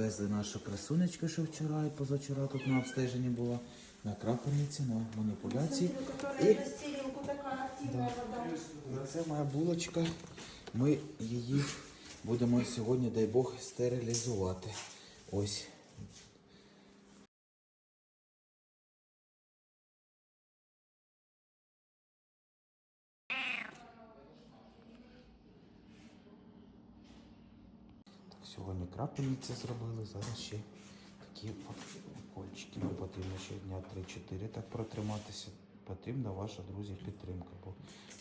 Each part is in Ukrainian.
привезли нашу красунечку, що вчора і позавчора тут на обстеженні була. На крапельниці, на маніпуляції. І Да. це моя булочка. Ми її будемо сьогодні, дай Бог, стерилізувати. Ось. Так, сьогодні крапельниці зробили, зараз ще такі укольчики. Нам потрібно ще дня 3-4 так протриматися. Потрібна ваша, друзі, підтримка. Бо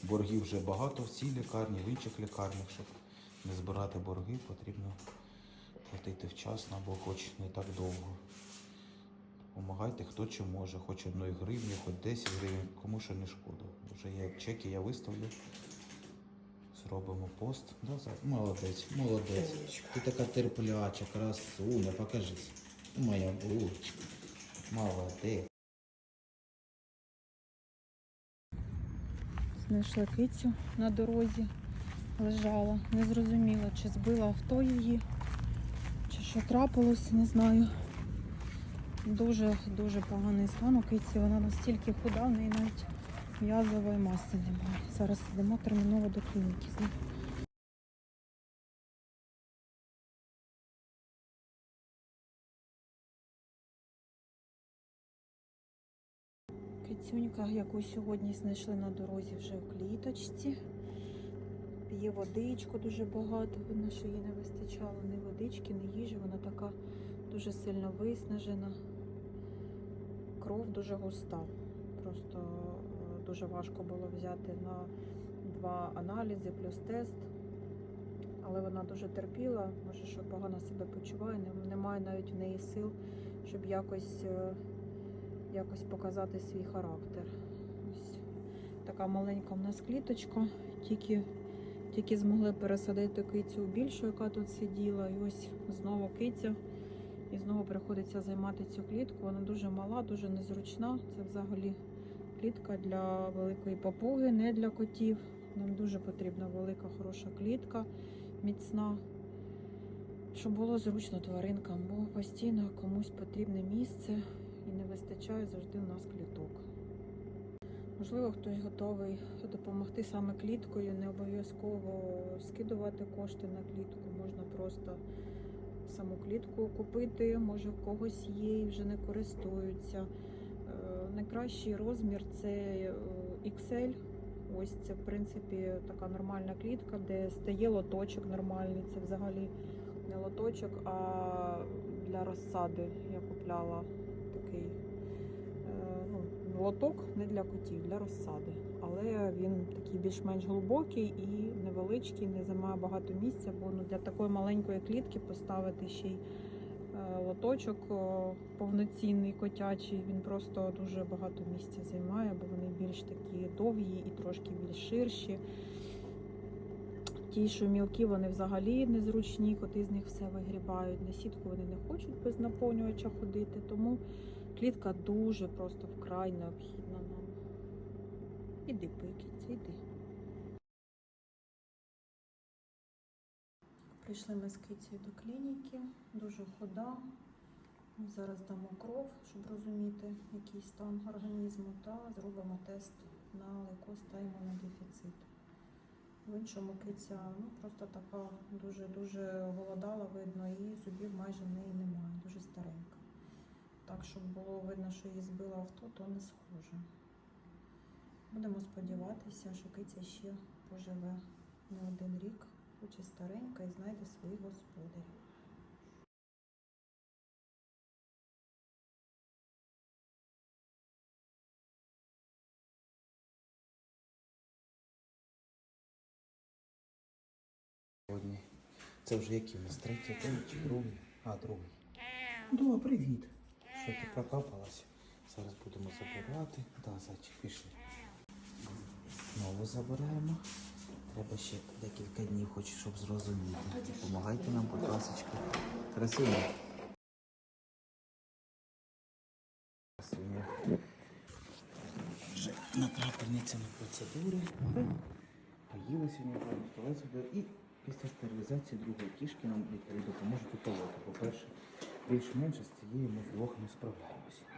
боргів вже багато в цій лікарні, в інших лікарнях. Щоб не збирати борги, потрібно платити вчасно або хоч не так довго. Помагайте, хто чи може, хоч одної гривні, хоч 10 гривень, кому що не шкода. Вже є чеки, я виставлю. Зробимо пост. Да, молодець, молодець. Ти така терпляча, красуня, покажись. Моя булочка. Молодець. Знайшла кицю на дорозі, лежала. Не зрозуміла, чи збила авто її, чи що трапилось, не знаю. Дуже дуже поганий стан у киці. Вона настільки худа, в неї навіть м'язової маси немає. Зараз йдемо терміново до клініки. Кицюнька, яку сьогодні знайшли на дорозі вже в кліточці. П'є водичку дуже багато. Видно, що їй не вистачало ні водички, ні їжі. Вона така дуже сильно виснажена. Кров дуже густа. Просто дуже важко було взяти на два аналізи плюс тест. Але вона дуже терпіла, може, що погано себе почуває, немає навіть в неї сил, щоб якось е, якось показати свій характер. Ось така маленька в нас кліточка. Тільки, тільки змогли пересадити кицю більшу, яка тут сиділа. І ось знову киця. І знову приходиться займати цю клітку. Вона дуже мала, дуже незручна. Це взагалі клітка для великої папуги, не для котів. Нам дуже потрібна велика, хороша клітка, міцна. Щоб було зручно тваринкам, бо постійно комусь потрібне місце і не вистачає завжди у нас кліток. Можливо, хтось готовий допомогти саме кліткою, не обов'язково скидувати кошти на клітку, можна просто саму клітку купити, може в когось є і вже не користуються. Найкращий розмір це е, XL. Ось це, в принципі, така нормальна клітка, де стає лоточок нормальний. Це взагалі не лоточок, а для розсади я купляла такий е, ну, лоток не для котів, для розсади. Але він такий більш-менш глибокий і невеличкий, не займає багато місця, бо ну, для такої маленької клітки поставити ще й лоточок повноцінний котячий, він просто дуже багато місця займає, бо вони більш такі довгі і трошки більш ширші. Ті, що мілкі, вони взагалі незручні, коти з них все вигрібають. На сітку вони не хочуть без наповнювача ходити, тому клітка дуже просто вкрай необхідна нам. Іди, пикіться, іди. Прийшли ми з кицею до клініки, дуже хода. Ми зараз дамо кров, щоб розуміти, який стан організму, та зробимо тест на лейкоз та імунодефіцит. В іншому киця ну, просто така дуже-дуже голодала, видно, і зубів майже в неї немає, дуже старенька. Так, щоб було видно, що її збило авто, то не схоже. Будемо сподіватися, що киця ще поживе не один рік, хоч і старенька, і знайде своїх господарів. Це вже який у нас третій день чи другий? А, другий. Дуа, привіт. Що ти прокапалась? Зараз будемо забирати. Да, зайчик, пішли. Знову забираємо. Треба ще декілька днів, хоч щоб зрозуміти. Допомагайте нам, будь ласка. Красуня. Красуня. Вже на крапельниці на процедури. Поїли сьогодні, пару зробили і Після стерилізації другої кішки нам допоможуть уколоти. По-перше, більш-менше з цією ми вдвох не справляємося.